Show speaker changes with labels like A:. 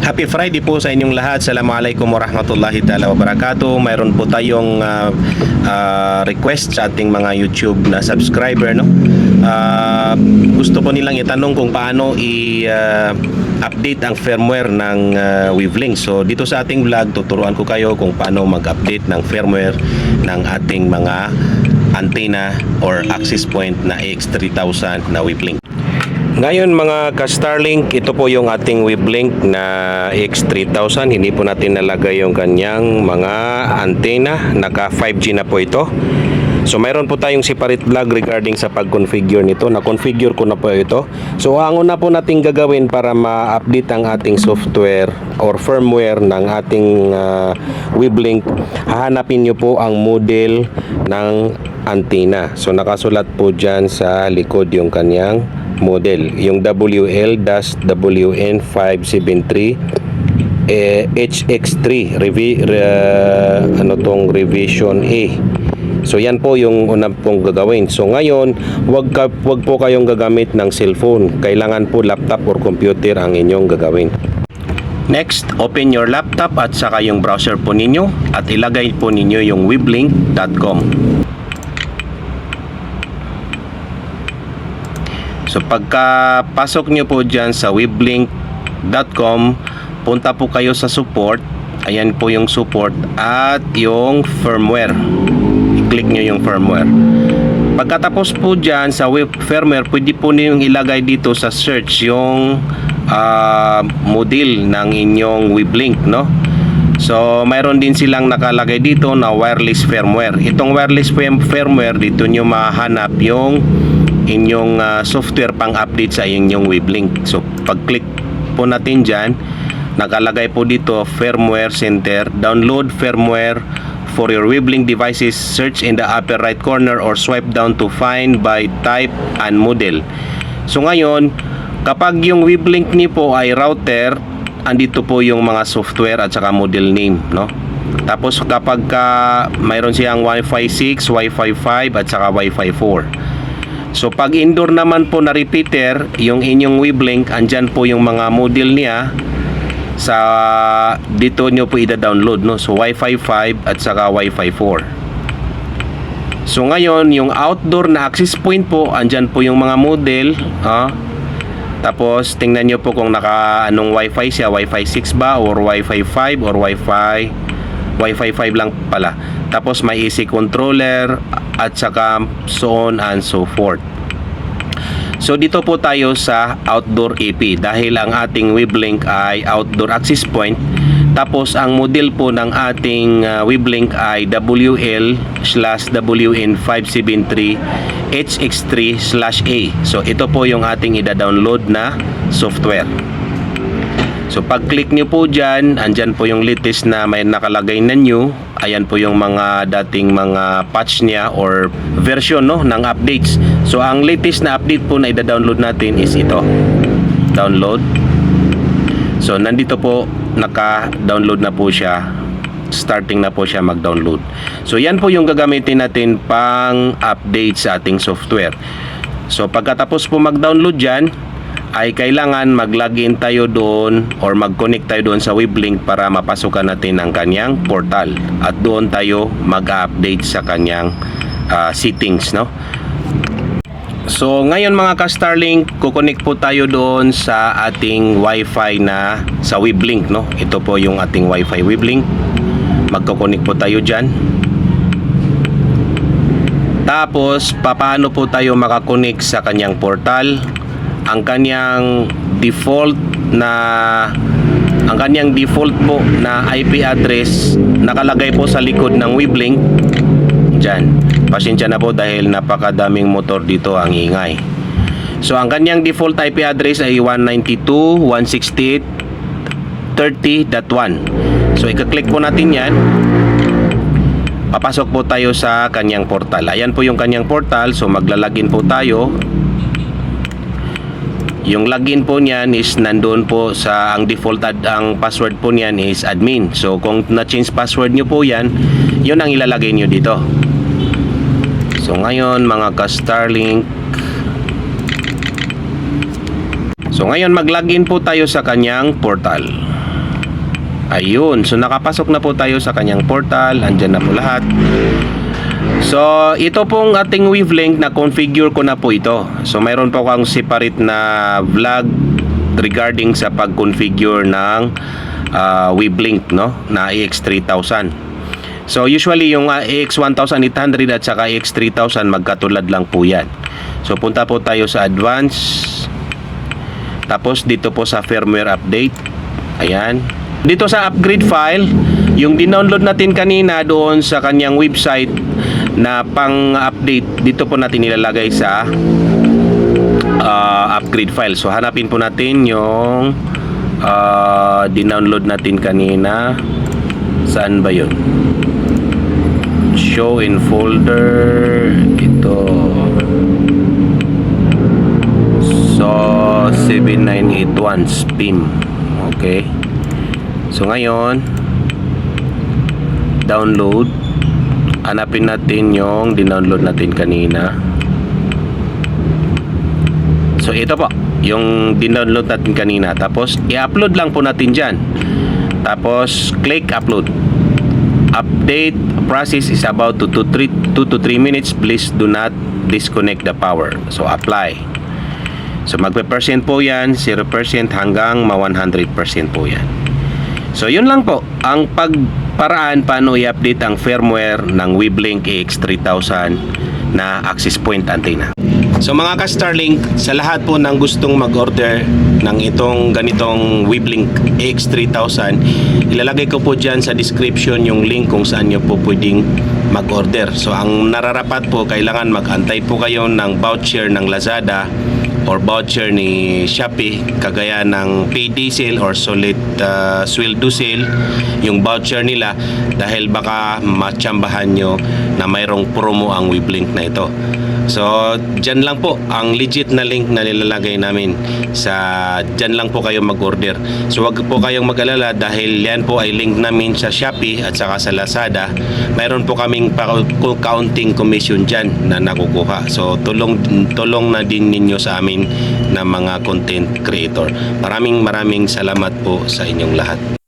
A: Happy Friday po sa inyong lahat. Assalamualaikum warahmatullahi taala wabarakatuh. Mayroon po tayong ah, ah, request sa ating mga YouTube na subscriber no. Ah, gusto po nilang itanong kung paano i-update ang firmware ng ah, Wavelink. So dito sa ating vlog tuturuan ko kayo kung paano mag-update ng firmware ng ating mga antenna or access point na AX3000 na Wavelink. Ngayon mga ka-Starlink, ito po yung ating Wavelink na X3000. Hindi po natin nalagay yung kanyang mga antena. Naka 5G na po ito. So mayroon po tayong separate vlog regarding sa pag-configure nito. Na-configure ko na po ito. So ang una po nating gagawin para ma-update ang ating software or firmware ng ating uh, Wavelink, hahanapin nyo po ang model ng antena. So nakasulat po dyan sa likod yung kanyang model. Yung WL-WN573 eh, HX3 revi, re- ano tong revision A. So yan po yung una pong gagawin. So ngayon, wag ka, wag po kayong gagamit ng cellphone. Kailangan po laptop or computer ang inyong gagawin. Next, open your laptop at saka yung browser po ninyo at ilagay po ninyo yung weblink.com. So pagka pasok nyo po dyan sa weblink.com, punta po kayo sa support. Ayan po yung support at yung firmware. I-click nyo yung firmware. Pagkatapos po dyan sa web firmware, pwede po ninyong ilagay dito sa search yung ah, model ng inyong Weblink, no? So, mayroon din silang nakalagay dito na wireless firmware. Itong wireless firm- firmware, dito nyo mahanap yung inyong ah, software pang-update sa inyong Wavelink. So, pag-click po natin dyan, nakalagay po dito firmware center, download firmware for your Wavelink devices, search in the upper right corner or swipe down to find by type and model. So ngayon, kapag yung Wavelink niyo po ay router, andito po yung mga software at saka model name, no? Tapos kapag ka mayroon siyang Wi-Fi 6, Wi-Fi 5 at saka Wi-Fi 4. So pag indoor naman po na repeater, yung inyong Wavelink, andyan po yung mga model niya sa dito nyo po i-download no. So Wi-Fi 5 at saka Wi-Fi 4. So ngayon, yung outdoor na access point po, andyan po yung mga model, ah. Tapos tingnan nyo po kung naka anong Wi-Fi siya, Wi-Fi 6 ba or Wi-Fi 5 or Wi-Fi Wi-Fi 5 lang pala. Tapos may AC controller at saka so on and so forth. So dito po tayo sa outdoor AP dahil ang ating Wavelink ay outdoor access point. Tapos ang model po ng ating uh, Wavelink ay WL/WN573 HX3/A. So ito po yung ating ida-download na software. So pag-click nyo po dyan, andyan po yung latest na may nakalagay na new. Ayan po yung mga dating mga patch niya or version no, ng updates. So ang latest na update po na ida-download natin is ito. Download. So nandito po naka-download na po siya. Starting na po siya mag-download. So yan po yung gagamitin natin pang update sa ating software. So pagkatapos po mag-download dyan, ay kailangan mag-login tayo doon or mag-connect tayo doon sa Weblink para mapasukan natin ang kanyang portal at doon tayo mag-update sa kanyang ah, settings no So ngayon mga ka-Starlink, kukonek po tayo doon sa ating Wi-Fi na sa Weblink no. Ito po yung ating Wi-Fi Weblink. Magko-connect po tayo diyan. Tapos papaano po tayo makakonek sa kanyang portal? Ang kanyang default na ang kanyang default po na IP address nakalagay po sa likod ng Weblink Diyan. Pasensya na po dahil napakadaming motor dito ang ingay. So ang kanyang default IP address ay 192.168.30.1. So i-click po natin 'yan. Papasok po tayo sa kanyang portal. Ayan po yung kanyang portal. So maglalagin po tayo. Yung login po niyan is nandoon po sa ang default ad, ang password po niyan is admin. So kung na-change password niyo po 'yan, 'yun ang ilalagay niyo dito. So ngayon mga ka-Starlink So ngayon mag-login po tayo sa kanyang portal. Ayun, so nakapasok na po tayo sa kanyang portal, andyan na po lahat. So, ito pong ating wavelength na configure ko na po ito. So, mayroon po akong separate na vlog regarding sa pag-configure ng uh, wavelength no, na AX3000. So, usually yung uh, AX1800 at saka AX3000 magkatulad lang po yan. So, punta po tayo sa advanced tapos dito po sa firmware update. Ayan. Dito sa upgrade file, yung dinownload natin kanina doon sa kanyang website na pang-update, dito po natin nilalagay sa uh, upgrade file. So hanapin po natin yung uh, dinownload natin kanina. Saan ba yun? Show in folder. Ito. So, 7981 SPIM. Okay. So, ngayon, download. Hanapin natin yung dinownload natin kanina. So, ito po. Yung dinownload natin kanina. Tapos, i-upload lang po natin dyan. Tapos, click upload. Update process is about 2 to 3, 2 to 3 minutes. Please do not disconnect the power. So, apply. So magpe-percent po yan, 0% hanggang ma 100% po yan. So yun lang po, ang pagparaan paano i-update ang firmware ng Weblink AX3000 na access point antenna. So mga ka-Starlink, sa lahat po ng gustong mag-order ng itong ganitong Weblink AX3000, ilalagay ko po dyan sa description yung link kung saan nyo po pwedeng mag-order. So ang nararapat po, kailangan mag-antay po kayo ng voucher ng Lazada or voucher ni Shopee kagaya ng payday sale or solid uh, sweldo sale yung voucher nila dahil baka matsambahan nyo na mayroong promo ang Weblink na ito. So dyan lang po ang legit na link na nilalagay namin sa dyan lang po kayo mag-order. So wag po kayong mag-alala dahil yan po ay link namin sa Shopee at saka sa Lazada. Mayroon po kaming counting commission dyan na nakukuha. So tulong tulong na din ninyo sa amin na mga content creator. Maraming maraming salamat po sa inyong lahat.